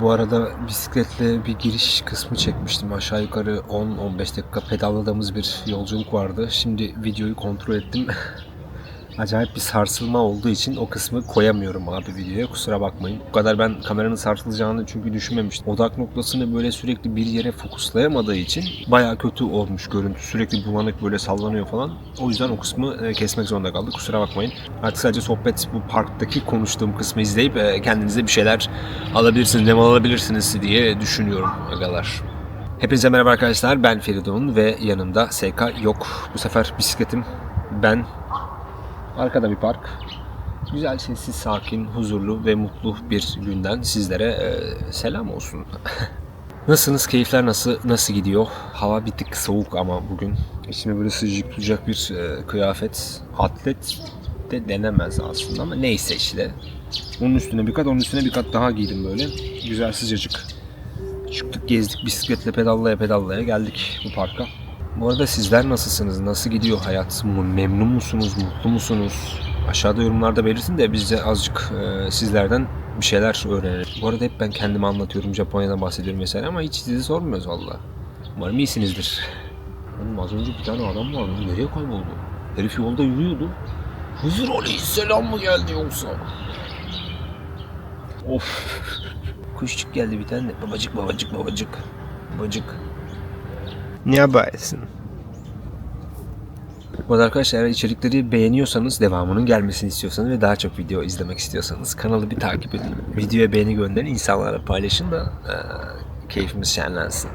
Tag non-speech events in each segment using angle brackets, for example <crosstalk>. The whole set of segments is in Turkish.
Bu arada bisikletle bir giriş kısmı çekmiştim. Aşağı yukarı 10-15 dakika pedalladığımız bir yolculuk vardı. Şimdi videoyu kontrol ettim. <laughs> Acayip bir sarsılma olduğu için o kısmı koyamıyorum abi videoya. Kusura bakmayın. Bu kadar ben kameranın sarsılacağını çünkü düşünmemiştim. Odak noktasını böyle sürekli bir yere fokuslayamadığı için bayağı kötü olmuş görüntü. Sürekli bulanık böyle sallanıyor falan. O yüzden o kısmı e, kesmek zorunda kaldık. Kusura bakmayın. Artık sadece sohbet bu parktaki konuştuğum kısmı izleyip e, kendinize bir şeyler alabilirsiniz, nem alabilirsiniz diye düşünüyorum agalar. Hepinize merhaba arkadaşlar. Ben Feridun ve yanımda SK yok. Bu sefer bisikletim ben Arkada bir park. Güzel, sessiz, sakin, huzurlu ve mutlu bir günden sizlere e, selam olsun. <laughs> Nasılsınız? Keyifler nasıl nasıl gidiyor? Hava bir tık soğuk ama bugün. İçime böyle sıcak tutacak bir e, kıyafet. Atlet de denemez aslında ama neyse işte. Onun üstüne bir kat, onun üstüne bir kat daha giydim böyle. Güzel sıcacık. Çıktık gezdik bisikletle pedallaya pedallaya geldik bu parka. Bu arada sizler nasılsınız? Nasıl gidiyor hayat? Memnun musunuz? Mutlu musunuz? Aşağıda yorumlarda belirtin de biz de azıcık e, sizlerden bir şeyler öğrenelim. Bu arada hep ben kendimi anlatıyorum. Japonya'dan bahsediyorum mesela ama hiç sizi sormuyoruz valla. Umarım iyisinizdir. Oğlum az önce bir tane adam vardı. Nereye kayboldu? Herif yolda yürüyordu. Hızır Aleyhisselam mı geldi yoksa? Of. <laughs> Kuşçuk geldi bir tane. Babacık babacık babacık. Babacık. Ne yaparsın? Bu arada arkadaşlar eğer içerikleri beğeniyorsanız, devamının gelmesini istiyorsanız ve daha çok video izlemek istiyorsanız kanalı bir takip edin. Videoya beğeni gönderin, insanlara paylaşın da eee, keyfimiz şenlensin.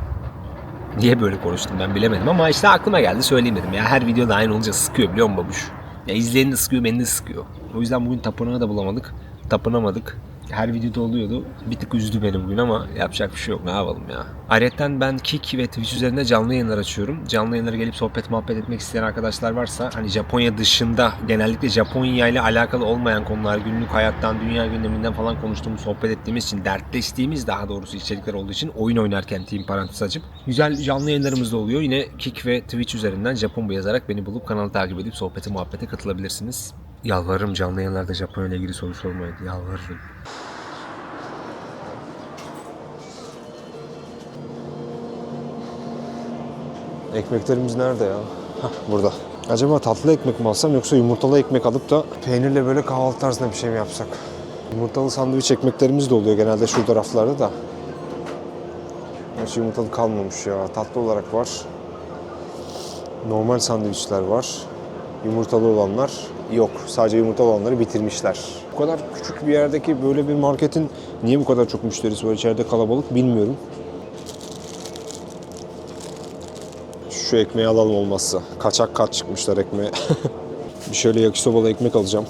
Niye böyle konuştum ben bilemedim ama işte aklıma geldi söyleyeyim dedim. Ya her videoda aynı olunca sıkıyor biliyor musun babuş? Ya izleyeni sıkıyor, beni de sıkıyor. O yüzden bugün tapınağı da bulamadık. Tapınamadık. Her videoda oluyordu. Bir tık üzdü beni bugün ama yapacak bir şey yok. Ne yapalım ya. Ayrıca ben Kik ve Twitch üzerinde canlı yayınlar açıyorum. Canlı yayınlara gelip sohbet muhabbet etmek isteyen arkadaşlar varsa hani Japonya dışında genellikle Japonya ile alakalı olmayan konular günlük hayattan, dünya gündeminden falan konuştuğumuz, sohbet ettiğimiz için, dertleştiğimiz daha doğrusu içerikler olduğu için oyun oynarken team parantez açıp güzel canlı yayınlarımız da oluyor. Yine Kik ve Twitch üzerinden Japon bu yazarak beni bulup kanalı takip edip sohbete muhabbete katılabilirsiniz. Yalvarırım canlı yayınlarda Japonya ile ilgili soru sormayın. Yalvarırım. Ekmeklerimiz nerede ya? Burada. Acaba tatlı ekmek mi alsam yoksa yumurtalı ekmek alıp da peynirle böyle kahvaltı tarzında bir şey mi yapsak? Yumurtalı sandviç ekmeklerimiz de oluyor genelde şu taraflarda da. Hiç yumurtalı kalmamış ya. Tatlı olarak var. Normal sandviçler var. Yumurtalı olanlar yok. Sadece yumurtalı olanları bitirmişler. Bu kadar küçük bir yerdeki böyle bir marketin niye bu kadar çok müşterisi var içeride kalabalık bilmiyorum. Şu ekmeği alalım olmazsa. Kaçak kat çıkmışlar ekmeğe. <laughs> bir şöyle yakisobalı ekmek alacağım.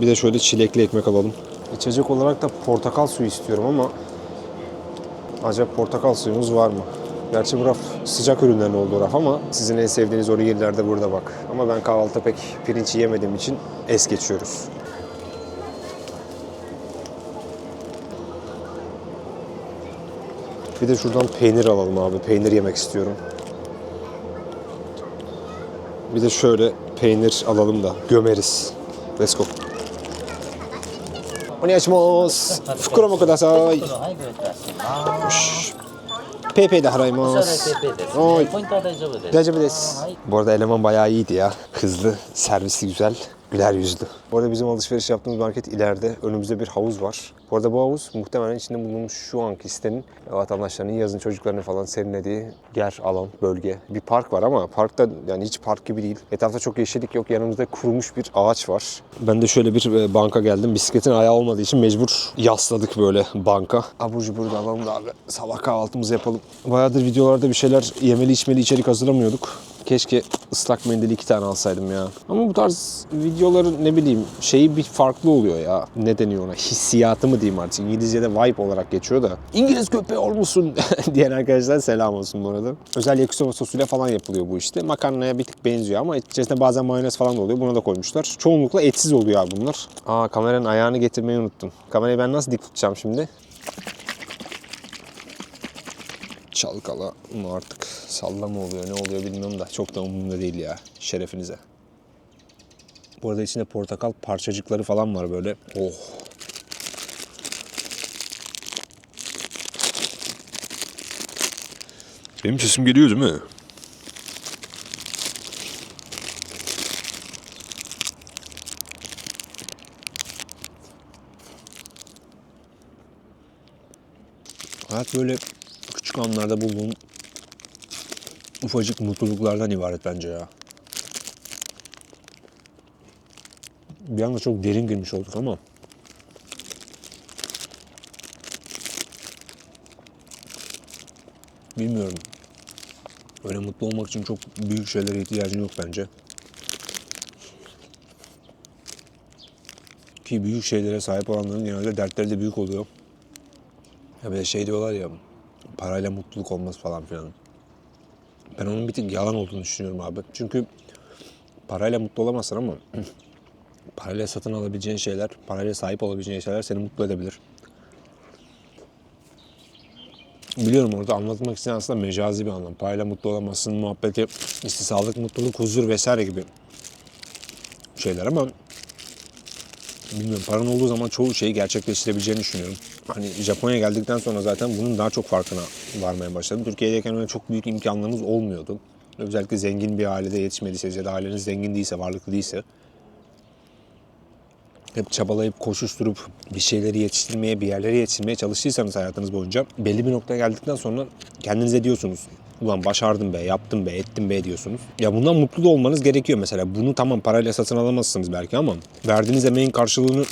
Bir de şöyle çilekli ekmek alalım. İçecek olarak da portakal suyu istiyorum ama acaba portakal suyumuz var mı? Gerçi bu raf sıcak ürünlerin olduğu raf ama sizin en sevdiğiniz origeller de burada bak. Ama ben kahvaltıda pek pirinç yemediğim için es geçiyoruz. Bir de şuradan peynir alalım abi. Peynir yemek istiyorum. Bir de şöyle peynir alalım da gömeriz. Let's go. Onyasmos. Fukuro mo kudasai. PayPay de harayımız. Oy. Bu arada eleman bayağı iyiydi ya. Hızlı, servisi güzel güler yüzlü. Bu arada bizim alışveriş yaptığımız market ileride. Önümüzde bir havuz var. Bu arada bu havuz muhtemelen içinde bulunmuş şu anki sitenin vatandaşlarının yazın çocuklarını falan serinlediği yer, alan, bölge. Bir park var ama parkta yani hiç park gibi değil. Etrafta çok yeşillik yok. Yanımızda kurumuş bir ağaç var. Ben de şöyle bir e, banka geldim. Bisikletin ayağı olmadığı için mecbur yasladık böyle banka. Abur cubur da alalım da abi. Sabah kahvaltımızı yapalım. Bayağıdır videolarda bir şeyler yemeli içmeli içerik hazırlamıyorduk. Keşke ıslak mendili iki tane alsaydım ya. Ama bu tarz videoların ne bileyim şeyi bir farklı oluyor ya. Ne deniyor ona? Hissiyatı mı diyeyim artık. İngilizce'de vibe olarak geçiyor da. İngiliz köpeği olmuşsun <laughs> diyen arkadaşlar selam olsun bu arada. Özel yakisoba sosuyla falan yapılıyor bu işte. Makarnaya bir tık benziyor ama içerisinde bazen mayonez falan da oluyor. Buna da koymuşlar. Çoğunlukla etsiz oluyor abi bunlar. Aa kameranın ayağını getirmeyi unuttum. Kamerayı ben nasıl dik tutacağım şimdi? çalkala mı artık salla mı oluyor ne oluyor bilmiyorum da çok da umurumda değil ya şerefinize. Bu arada içinde portakal parçacıkları falan var böyle. Oh. Benim sesim geliyor değil mi? Hayat böyle küçük anlarda bulduğun ufacık mutluluklardan ibaret bence ya. Bir anda çok derin girmiş olduk ama bilmiyorum. Öyle mutlu olmak için çok büyük şeylere ihtiyacın yok bence. Ki büyük şeylere sahip olanların genelde dertleri de büyük oluyor. Ya bir de şey diyorlar ya parayla mutluluk olmaz falan filan. Ben onun bir tık yalan olduğunu düşünüyorum abi. Çünkü parayla mutlu olamazsın ama <clears throat> parayla satın alabileceğin şeyler, parayla sahip olabileceğin şeyler seni mutlu edebilir. Biliyorum orada anlatmak isteyen aslında mecazi bir anlam. Parayla mutlu olamazsın muhabbeti, işte mutluluk, huzur vesaire gibi şeyler ama bilmiyorum paran olduğu zaman çoğu şeyi gerçekleştirebileceğini düşünüyorum. Hani Japonya'ya geldikten sonra zaten bunun daha çok farkına varmaya başladım. Türkiye'deyken öyle çok büyük imkanlarımız olmuyordu. Özellikle zengin bir ailede yetişmediyseniz ya da aileniz zengin değilse, varlıklı değilse hep çabalayıp koşuşturup bir şeyleri yetiştirmeye, bir yerlere yetiştirmeye çalıştıysanız hayatınız boyunca belli bir noktaya geldikten sonra kendinize diyorsunuz. Ulan başardım be, yaptım be, ettim be diyorsunuz. Ya bundan mutlu da olmanız gerekiyor mesela. Bunu tamam parayla satın alamazsınız belki ama verdiğiniz emeğin karşılığını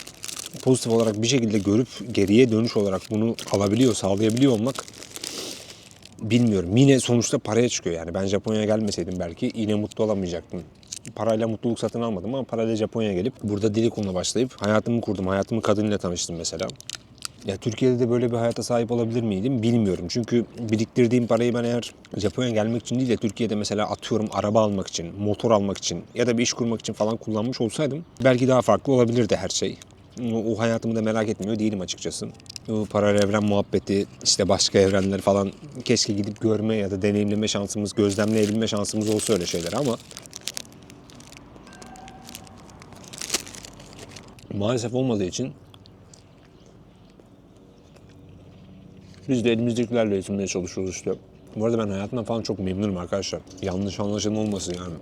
pozitif olarak bir şekilde görüp geriye dönüş olarak bunu alabiliyor, sağlayabiliyor olmak bilmiyorum. Yine sonuçta paraya çıkıyor yani. Ben Japonya'ya gelmeseydim belki yine mutlu olamayacaktım. Parayla mutluluk satın almadım ama parayla Japonya'ya gelip burada dil okuluna başlayıp hayatımı kurdum. Hayatımı kadınla tanıştım mesela. Ya Türkiye'de de böyle bir hayata sahip olabilir miydim bilmiyorum. Çünkü biriktirdiğim parayı ben eğer Japonya'ya gelmek için değil de Türkiye'de mesela atıyorum araba almak için, motor almak için ya da bir iş kurmak için falan kullanmış olsaydım belki daha farklı olabilirdi her şey. O, hayatımı da merak etmiyor değilim açıkçası. O paralel evren muhabbeti, işte başka evrenler falan keşke gidip görme ya da deneyimleme şansımız, gözlemleyebilme şansımız olsa öyle şeyler ama maalesef olmadığı için biz de elimizdekilerle yetinmeye çalışıyoruz işte. Bu arada ben hayatımdan falan çok memnunum arkadaşlar. Yanlış anlaşılma olmasın yani.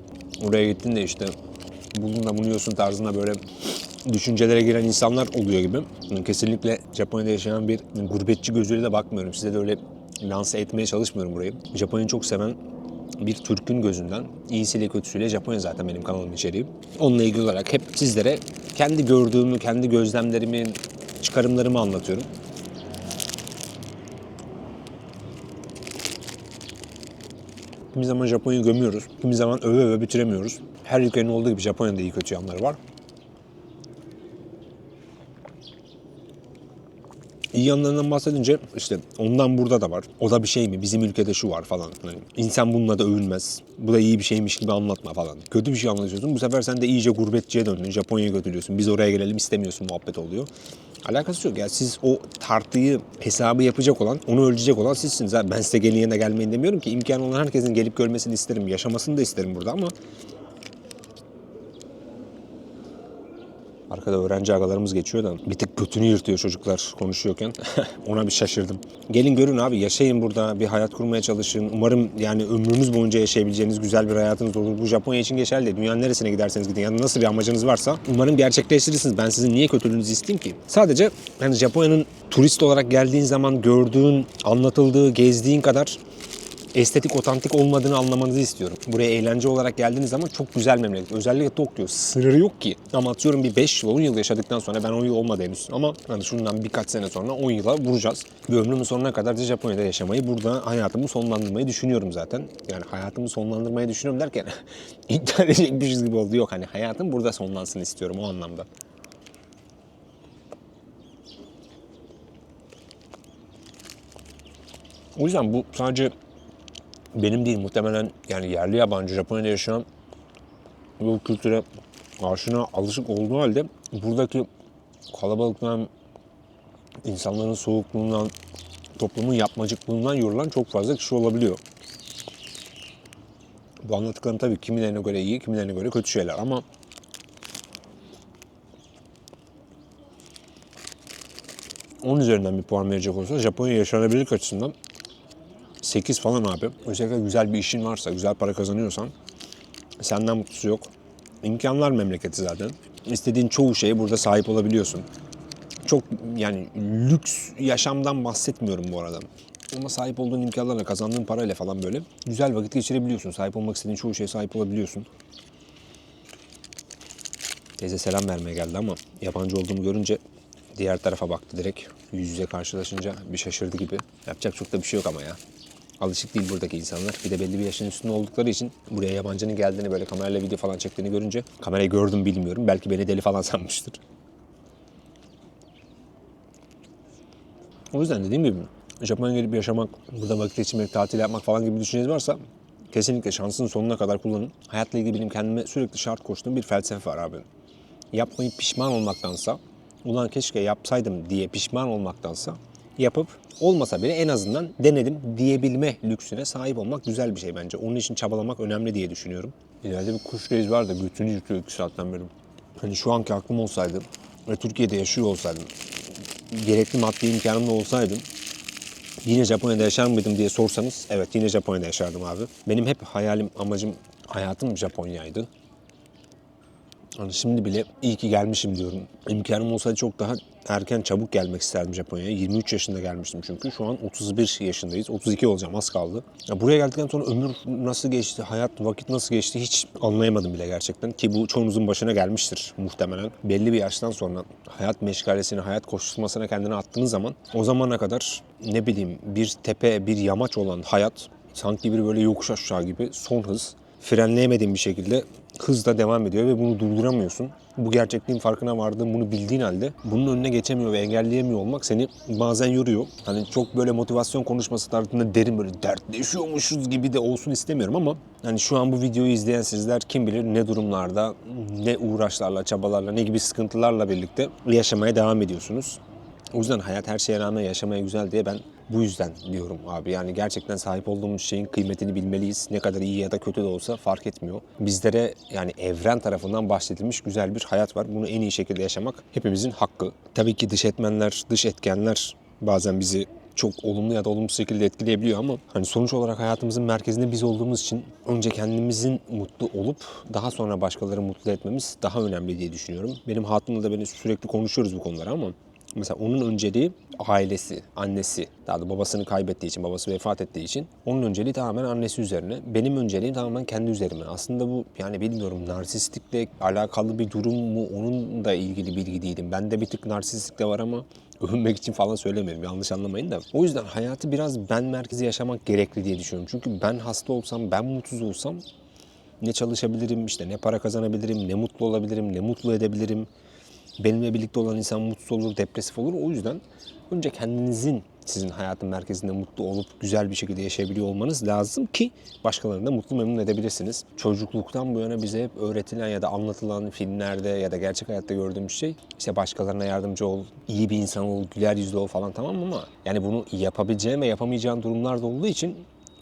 Oraya gittin de işte buldun da bunu yiyorsun tarzında böyle düşüncelere giren insanlar oluyor gibi. Kesinlikle Japonya'da yaşayan bir gurbetçi gözüyle de bakmıyorum. Size de öyle lanse etmeye çalışmıyorum burayı. Japonya'yı çok seven bir Türk'ün gözünden iyisiyle kötüsüyle Japonya zaten benim kanalım içeriği. Onunla ilgili olarak hep sizlere kendi gördüğümü, kendi gözlemlerimi, çıkarımlarımı anlatıyorum. Kimi zaman Japonya'yı gömüyoruz. Kimi zaman öve öve bitiremiyoruz. Her ülkenin olduğu gibi Japonya'da iyi kötü yanları var. İyi yanlarından bahsedince işte ondan burada da var. O da bir şey mi? Bizim ülkede şu var falan. Hani insan bununla da övünmez. Bu da iyi bir şeymiş gibi anlatma falan. Kötü bir şey anlatıyorsun. Bu sefer sen de iyice gurbetçiye döndün. Japonya'ya götürüyorsun. Biz oraya gelelim istemiyorsun muhabbet oluyor. Alakası yok ya. Siz o tartıyı hesabı yapacak olan, onu ölçecek olan sizsiniz. Ben size gelin yanına gelmeyin demiyorum ki. İmkanı olan herkesin gelip görmesini isterim. Yaşamasını da isterim burada ama Arkada öğrenci agalarımız geçiyor da bir tık götünü yırtıyor çocuklar konuşuyorken. <laughs> Ona bir şaşırdım. Gelin görün abi yaşayın burada bir hayat kurmaya çalışın. Umarım yani ömrünüz boyunca yaşayabileceğiniz güzel bir hayatınız olur. Bu Japonya için geçerli değil. Dünyanın neresine giderseniz gidin. Yani nasıl bir amacınız varsa umarım gerçekleştirirsiniz. Ben sizin niye kötülüğünüzü isteyeyim ki? Sadece yani Japonya'nın turist olarak geldiğin zaman gördüğün, anlatıldığı, gezdiğin kadar estetik, otantik olmadığını anlamanızı istiyorum. Buraya eğlence olarak geldiğiniz zaman çok güzel memleket. Özellikle Tokyo. Sınırı yok ki. Ama atıyorum bir 5 yıl, 10 yıl yaşadıktan sonra ben 10 yıl olmadı henüz. Ama hani şundan birkaç sene sonra 10 yıla vuracağız. Ve ömrümün sonuna kadar da Japonya'da yaşamayı, burada hayatımı sonlandırmayı düşünüyorum zaten. Yani hayatımı sonlandırmayı düşünüyorum derken <laughs> iddia edecekmişiz gibi oldu. Yok hani hayatım burada sonlansın istiyorum o anlamda. O yüzden bu sadece benim değil muhtemelen yani yerli yabancı Japonya'da yaşayan bu kültüre aşina alışık olduğu halde buradaki kalabalıktan, insanların soğukluğundan, toplumun yapmacıklığından yorulan çok fazla kişi olabiliyor. Bu anlattıklarım tabii kimilerine göre iyi, kimilerine göre kötü şeyler ama onun üzerinden bir puan verecek olsa Japonya yaşanabilirlik açısından 8 falan abi. Özellikle güzel bir işin varsa, güzel para kazanıyorsan senden mutlusu yok. İmkanlar memleketi zaten. İstediğin çoğu şeye burada sahip olabiliyorsun. Çok yani lüks yaşamdan bahsetmiyorum bu arada. Ama sahip olduğun imkanlarla, kazandığın parayla falan böyle güzel vakit geçirebiliyorsun. Sahip olmak istediğin çoğu şeye sahip olabiliyorsun. Teyze selam vermeye geldi ama yabancı olduğumu görünce diğer tarafa baktı direkt. Yüz yüze karşılaşınca bir şaşırdı gibi. Yapacak çok da bir şey yok ama ya. Alışık değil buradaki insanlar. Bir de belli bir yaşın üstünde oldukları için buraya yabancının geldiğini böyle kamerayla video falan çektiğini görünce kamerayı gördüm bilmiyorum. Belki beni deli falan <laughs> sanmıştır. O yüzden dediğim gibi Japonya'ya gelip yaşamak, burada vakit geçirmek, tatil yapmak falan gibi düşünceniz varsa kesinlikle şansın sonuna kadar kullanın. Hayatla ilgili benim kendime sürekli şart koştuğum bir felsefe var abi. Yapmayıp pişman olmaktansa, ulan keşke yapsaydım diye pişman olmaktansa yapıp olmasa bile en azından denedim diyebilme lüksüne sahip olmak güzel bir şey bence. Onun için çabalamak önemli diye düşünüyorum. İleride bir kuş reis var da götünü yırtıyor iki saatten beri. Hani şu anki aklım olsaydı ve Türkiye'de yaşıyor olsaydım, gerekli maddi imkanım da olsaydım yine Japonya'da yaşar mıydım diye sorsanız evet yine Japonya'da yaşardım abi. Benim hep hayalim, amacım, hayatım Japonya'ydı. Hani şimdi bile iyi ki gelmişim diyorum. İmkanım olsaydı çok daha erken çabuk gelmek isterdim Japonya'ya. 23 yaşında gelmiştim çünkü. Şu an 31 yaşındayız. 32 olacağım az kaldı. Ya buraya geldikten sonra ömür nasıl geçti, hayat, vakit nasıl geçti hiç anlayamadım bile gerçekten. Ki bu çoğunuzun başına gelmiştir muhtemelen. Belli bir yaştan sonra hayat meşgalesine, hayat koşturmasına kendini attığınız zaman o zamana kadar ne bileyim bir tepe, bir yamaç olan hayat sanki bir böyle yokuş aşağı gibi son hız frenleyemediğin bir şekilde hızla devam ediyor ve bunu durduramıyorsun. Bu gerçekliğin farkına vardığın, bunu bildiğin halde bunun önüne geçemiyor ve engelleyemiyor olmak seni bazen yoruyor. Hani çok böyle motivasyon konuşması tarzında derin böyle dertleşiyormuşuz gibi de olsun istemiyorum ama hani şu an bu videoyu izleyen sizler kim bilir ne durumlarda, ne uğraşlarla, çabalarla, ne gibi sıkıntılarla birlikte yaşamaya devam ediyorsunuz. O yüzden hayat her şeye rağmen yaşamaya güzel diye ben bu yüzden diyorum abi. Yani gerçekten sahip olduğumuz şeyin kıymetini bilmeliyiz. Ne kadar iyi ya da kötü de olsa fark etmiyor. Bizlere yani evren tarafından bahsedilmiş güzel bir hayat var. Bunu en iyi şekilde yaşamak hepimizin hakkı. Tabii ki dış etmenler, dış etkenler bazen bizi çok olumlu ya da olumsuz şekilde etkileyebiliyor ama hani sonuç olarak hayatımızın merkezinde biz olduğumuz için önce kendimizin mutlu olup daha sonra başkaları mutlu etmemiz daha önemli diye düşünüyorum. Benim hatunla da beni sürekli konuşuyoruz bu konuları ama Mesela onun önceliği ailesi, annesi. Daha da babasını kaybettiği için, babası vefat ettiği için onun önceliği tamamen annesi üzerine. Benim önceliğim tamamen kendi üzerime. Aslında bu yani bilmiyorum narsistikle alakalı bir durum mu onun da ilgili bilgi değilim. Bende bir tık narsistik de var ama övünmek için falan söylemiyorum yanlış anlamayın da. O yüzden hayatı biraz ben merkezi yaşamak gerekli diye düşünüyorum. Çünkü ben hasta olsam, ben mutsuz olsam ne çalışabilirim, işte ne para kazanabilirim, ne mutlu olabilirim, ne mutlu edebilirim benimle birlikte olan insan mutsuz olur, depresif olur. O yüzden önce kendinizin sizin hayatın merkezinde mutlu olup güzel bir şekilde yaşayabiliyor olmanız lazım ki başkalarını da mutlu memnun edebilirsiniz. Çocukluktan bu yana bize hep öğretilen ya da anlatılan filmlerde ya da gerçek hayatta gördüğümüz şey işte başkalarına yardımcı ol, iyi bir insan ol, güler yüzlü ol falan tamam mı ama yani bunu yapabileceğin ve yapamayacağın durumlar da olduğu için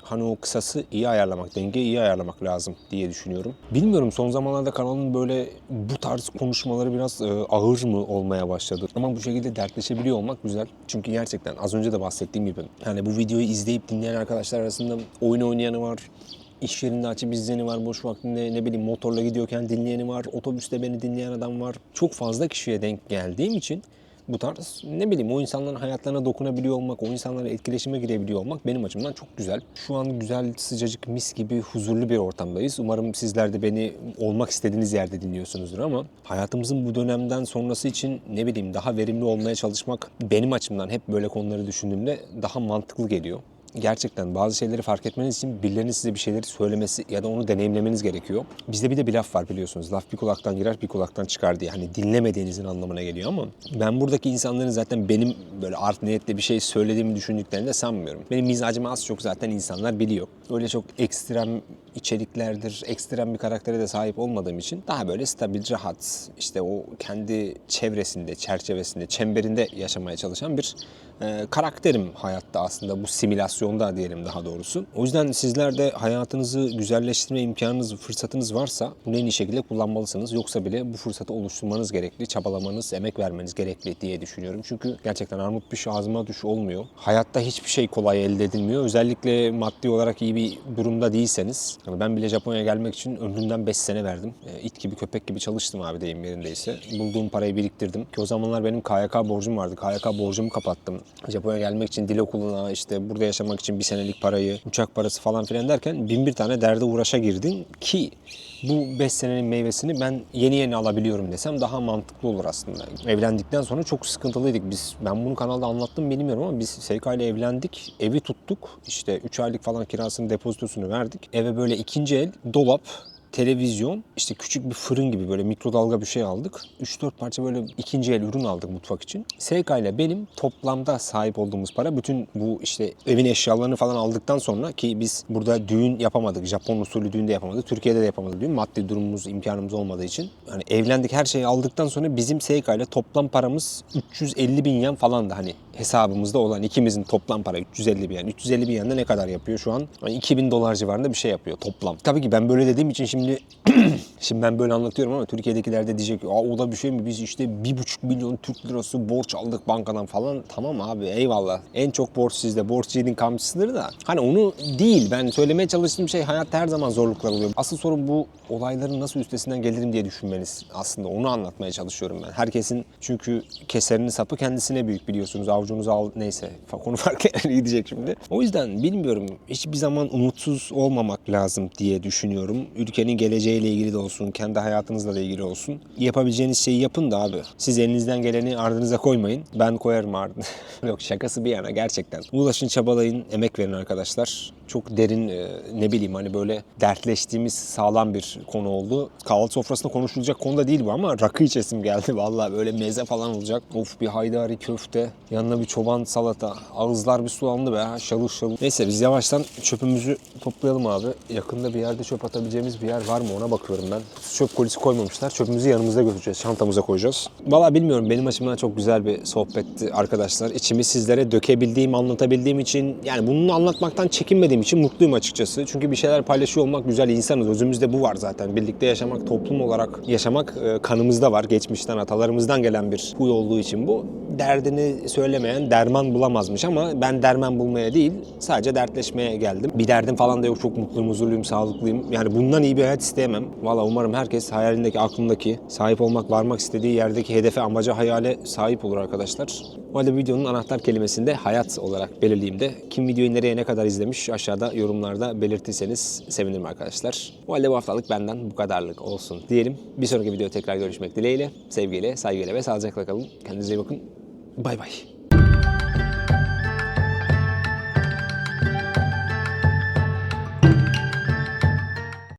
hani o kısası iyi ayarlamak, dengeyi iyi ayarlamak lazım diye düşünüyorum. Bilmiyorum son zamanlarda kanalın böyle bu tarz konuşmaları biraz e, ağır mı olmaya başladı. Ama bu şekilde dertleşebiliyor olmak güzel. Çünkü gerçekten az önce de bahsettiğim gibi hani bu videoyu izleyip dinleyen arkadaşlar arasında oyun oynayanı var, İş yerinde açıp izleyeni var, boş vaktinde ne bileyim motorla gidiyorken dinleyeni var, otobüste beni dinleyen adam var. Çok fazla kişiye denk geldiğim için bu tarz ne bileyim o insanların hayatlarına dokunabiliyor olmak, o insanlarla etkileşime girebiliyor olmak benim açımdan çok güzel. Şu an güzel, sıcacık, mis gibi huzurlu bir ortamdayız. Umarım sizler de beni olmak istediğiniz yerde dinliyorsunuzdur ama hayatımızın bu dönemden sonrası için ne bileyim daha verimli olmaya çalışmak benim açımdan hep böyle konuları düşündüğümde daha mantıklı geliyor gerçekten bazı şeyleri fark etmeniz için birilerinin size bir şeyleri söylemesi ya da onu deneyimlemeniz gerekiyor. Bizde bir de bir laf var biliyorsunuz. Laf bir kulaktan girer bir kulaktan çıkar diye. Hani dinlemediğinizin anlamına geliyor ama ben buradaki insanların zaten benim böyle art niyetle bir şey söylediğimi düşündüklerini de sanmıyorum. Benim mizacımı az çok zaten insanlar biliyor. Öyle çok ekstrem içeriklerdir, ekstrem bir karaktere de sahip olmadığım için daha böyle stabil, rahat, işte o kendi çevresinde, çerçevesinde, çemberinde yaşamaya çalışan bir e, karakterim hayatta aslında bu simülasyonda diyelim daha doğrusu. O yüzden sizler de hayatınızı güzelleştirme imkanınız, fırsatınız varsa bunu en iyi şekilde kullanmalısınız. Yoksa bile bu fırsatı oluşturmanız gerekli, çabalamanız, emek vermeniz gerekli diye düşünüyorum. Çünkü gerçekten armut piş ağzıma düş olmuyor. Hayatta hiçbir şey kolay elde edilmiyor. Özellikle maddi olarak iyi bir durumda değilseniz. Yani ben bile Japonya'ya gelmek için ömrümden 5 sene verdim. E, it gibi köpek gibi çalıştım abi deyim yerindeyse. Bulduğum parayı biriktirdim. Ki o zamanlar benim KYK borcum vardı. KYK borcumu kapattım. Japonya gelmek için dil okuluna işte burada yaşamak için bir senelik parayı, uçak parası falan filan derken bin bir tane derde uğraşa girdin ki bu 5 senenin meyvesini ben yeni yeni alabiliyorum desem daha mantıklı olur aslında. Evlendikten sonra çok sıkıntılıydık biz. Ben bunu kanalda anlattım bilmiyorum ama biz Seyka ile evlendik. Evi tuttuk. İşte 3 aylık falan kirasının depozitosunu verdik. Eve böyle ikinci el dolap, televizyon, işte küçük bir fırın gibi böyle mikrodalga bir şey aldık. 3-4 parça böyle ikinci el ürün aldık mutfak için. Seyka ile benim toplamda sahip olduğumuz para bütün bu işte evin eşyalarını falan aldıktan sonra ki biz burada düğün yapamadık. Japon usulü düğün de yapamadık. Türkiye'de de yapamadık düğün. Maddi durumumuz, imkanımız olmadığı için. Hani evlendik her şeyi aldıktan sonra bizim Seyka ile toplam paramız 350 bin yen falan da hani hesabımızda olan ikimizin toplam para 350 bin yen. 350 bin yen de ne kadar yapıyor şu an? Hani 2000 dolar civarında bir şey yapıyor toplam. Tabii ki ben böyle dediğim için şimdi 女。Şimdi ben böyle anlatıyorum ama Türkiye'dekiler de diyecek ki o da bir şey mi? Biz işte 1,5 milyon Türk lirası borç aldık bankadan falan. Tamam abi eyvallah. En çok borç sizde. Borç yiğidin kamçısıdır da. Hani onu değil. Ben söylemeye çalıştığım şey hayatta her zaman zorluklar oluyor. Asıl sorun bu olayların nasıl üstesinden gelirim diye düşünmeniz. Aslında onu anlatmaya çalışıyorum ben. Herkesin çünkü keserini sapı kendisine büyük biliyorsunuz. Avucunuza al neyse. Konu farklı <laughs> yerlere gidecek şimdi. O yüzden bilmiyorum. Hiçbir zaman umutsuz olmamak lazım diye düşünüyorum. Ülkenin geleceğiyle ilgili de olsun, kendi hayatınızla da ilgili olsun. Yapabileceğiniz şeyi yapın da abi. Siz elinizden geleni ardınıza koymayın. Ben koyarım ardına. <laughs> Yok şakası bir yana gerçekten. Ulaşın çabalayın, emek verin arkadaşlar. Çok derin e, ne bileyim hani böyle dertleştiğimiz sağlam bir konu oldu. Kahvaltı sofrasında konuşulacak konu da değil bu ama rakı içesim geldi <laughs> vallahi böyle meze falan olacak. Of bir haydari köfte, yanına bir çoban salata. Ağızlar bir sulandı be şalır şalır. Neyse biz yavaştan çöpümüzü toplayalım abi. Yakında bir yerde çöp atabileceğimiz bir yer var mı ona bakıyorum ben. Çöp kolisi koymamışlar. Çöpümüzü yanımızda götüreceğiz. Çantamıza koyacağız. Valla bilmiyorum benim açımdan çok güzel bir sohbetti arkadaşlar. İçimi sizlere dökebildiğim, anlatabildiğim için yani bunu anlatmaktan çekinmediğim için mutluyum açıkçası. Çünkü bir şeyler paylaşıyor olmak güzel insanız. Özümüzde bu var zaten. Birlikte yaşamak, toplum olarak yaşamak e, kanımızda var. Geçmişten, atalarımızdan gelen bir huy olduğu için bu. Derdini söylemeyen derman bulamazmış ama ben derman bulmaya değil sadece dertleşmeye geldim. Bir derdim falan da yok. Çok mutluyum, huzurluyum, sağlıklıyım. Yani bundan iyi bir hayat isteyemem. Valla umarım herkes hayalindeki, aklındaki, sahip olmak, varmak istediği yerdeki hedefe, amaca, hayale sahip olur arkadaşlar. O halde videonun anahtar kelimesini de hayat olarak belirleyeyim de kim videoyu nereye ne kadar izlemiş aşağıda yorumlarda belirtirseniz sevinirim arkadaşlar. O halde bu haftalık benden bu kadarlık olsun diyelim. Bir sonraki videoda tekrar görüşmek dileğiyle. Sevgiyle, saygıyla ve sağlıcakla kalın. Kendinize iyi bakın. Bay bay.